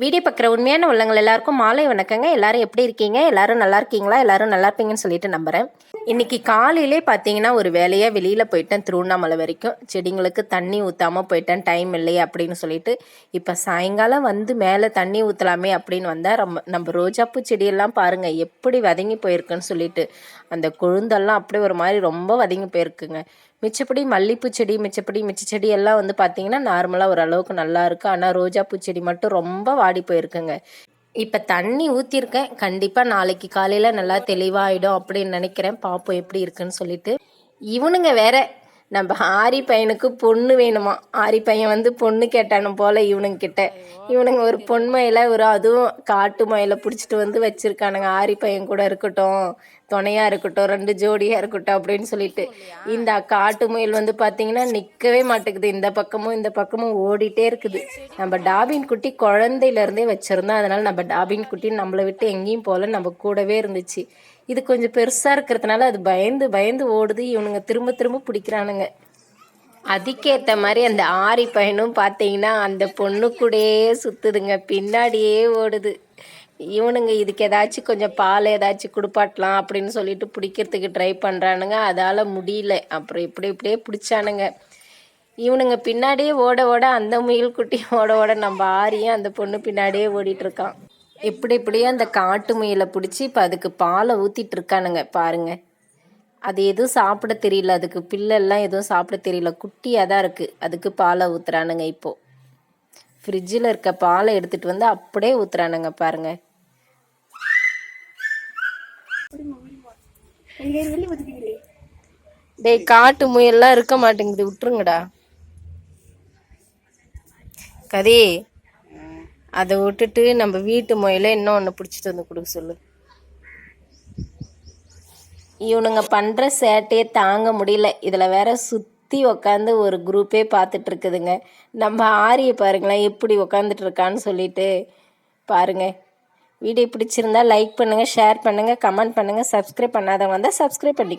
Video பார்க்குற உண்மையான உள்ளங்கள் எல்லாருக்கும் மாலை வணக்கங்க. எல்லாரும் எப்படி இருக்கீங்க? எல்லாரும் நல்லா இருக்கீங்களா? எல்லாரும் நல்லா இருப்பீங்கன்னு சொல்லிட்டு நம்புகிறேன் இன்னைக்கு காலையிலே பார்த்தீங்கன்னா ஒரு வேலையாக வெளியில் போயிட்டேன் திருவண்ணாமலை வரைக்கும். செடிங்களுக்கு தண்ணி ஊற்றாமல் போயிட்டேன். டைம் இல்லையே அப்படின்னு சொல்லிட்டு இப்போ சாயங்காலம் வந்து மேலே தண்ணி ஊற்றலாமே அப்படின்னு வந்தால் ரொம்ப நம்ம ரோஜாப்பூ செடியெல்லாம் பாருங்கள் எப்படி வதங்கி போயிருக்குன்னு சொல்லிட்டு. அந்த கொழுந்தெல்லாம் அப்படியே ஒரு மாதிரி ரொம்ப வதங்கி போயிருக்குங்க. மிச்சப்படி மல்லிப்பூ செடி மிச்சப்படி மிச்ச செடி எல்லாம் வந்து பார்த்தீங்கன்னா நார்மலாக ஓரளவுக்கு நல்லா இருக்குது ஆனால் ரோஜாப்பூ செடி மட்டும் ரொம்ப வாடி போயிருக்குங்க. இப்போ தண்ணி ஊற்றிருக்கேன் கண்டிப்பாக நாளைக்கு காலையில் நல்லா தெளிவாயிடும் அப்படின்னு நினைக்கிறேன். பார்ப்போம் எப்படி இருக்குன்னு சொல்லிட்டு. இவனுங்க வேற நம்ம ஆரி பையனுக்கு பொண்ணு வேணுமா? ஆரி பையன் வந்து பொண்ணு கேட்டானு போல இவனுங்க கிட்ட. இவனுங்க ஒரு பொன் ஒரு அதுவும் காட்டு மயில பிடிச்சிட்டு வந்து வச்சிருக்கானுங்க. ஆரி பையன் கூட இருக்கட்டும் துணையா இருக்கட்டும் ரெண்டு ஜோடியா இருக்கட்டும் அப்படின்னு சொல்லிட்டு. இந்த காட்டு முயல் வந்து பாத்தீங்கன்னா நிக்கவே மாட்டேங்குது. இந்த பக்கமும் இந்த பக்கமும் ஓடிட்டே இருக்குது. நம்ம டாபின் குட்டி குழந்தையில இருந்தே வச்சிருந்தோம் அதனால நம்ம டாபின் குட்டி நம்மளை விட்டு எங்கேயும் போல நம்ம கூடவே இருந்துச்சு. இது கொஞ்சம் பெருசாக இருக்கிறதுனால அது பயந்து பயந்து ஓடுது. இவனுங்க திரும்ப திரும்ப பிடிக்கிறானுங்க. அதுக்கேற்ற மாதிரி அந்த ஆரி பையனும் பார்த்தீங்கன்னா அந்த பொண்ணு கூடயே சுற்றுதுங்க பின்னாடியே ஓடுது. இவனுங்க இதுக்கு ஏதாச்சும் கொஞ்சம் பால் ஏதாச்சும் கொடுப்பாட்டலாம் அப்படின்னு சொல்லிட்டு பிடிக்கிறதுக்கு ட்ரை பண்ணுறானுங்க அதால் முடியல. அப்புறம் இப்படி இப்படியே பிடிச்சானுங்க. இவனுங்க பின்னாடியே ஓட ஓட அந்த முயல் குட்டி ஓட ஓட நம்ம ஆரியும் அந்த பொண்ணு பின்னாடியே ஓடிட்டுருக்கான் எப்படி எப்படியோ அந்த காட்டு முயலை பிடிச்சி இப்போ அதுக்கு பாலை ஊற்றிட்டு இருக்கானுங்க பாருங்க. அது எதுவும் சாப்பிட தெரியல. அதுக்கு பில்லெல்லாம் எதுவும் சாப்பிட தெரியல. குட்டியாக தான் இருக்குது அதுக்கு பாலை ஊற்றுறானுங்க இப்போது ஃப்ரிட்ஜில் இருக்க பாலை எடுத்துகிட்டு வந்து அப்படியே ஊற்றுறானுங்க பாருங்கள் டேய் காட்டு முயல்லாம் இருக்க மாட்டேங்குது. விட்டுருங்கடா. கதே. அதை விட்டுட்டு நம்ம வீட்டு முயல இன்னும் ஒன்று பிடிச்சிட்டு வந்து கொடுக்க சொல்லு. இவனுங்க பண்ணுற சேட்டையே தாங்க முடியல. இதில் வேற சுற்றி உக்காந்து ஒரு குரூப்பே பார்த்துட்டு இருக்குதுங்க. நம்ம ஆரியை பாருங்களேன் எப்படி உக்காந்துட்டு இருக்கான்னு சொல்லிட்டு பாருங்க. வீடியோ பிடிச்சிருந்தா லைக் பண்ணுங்கள் ஷேர் பண்ணுங்கள் கமெண்ட் பண்ணுங்கள் சப்ஸ்கிரைப் பண்ணாதவங்க வந்தால் சப்ஸ்கிரைப் பண்ணிக்கோ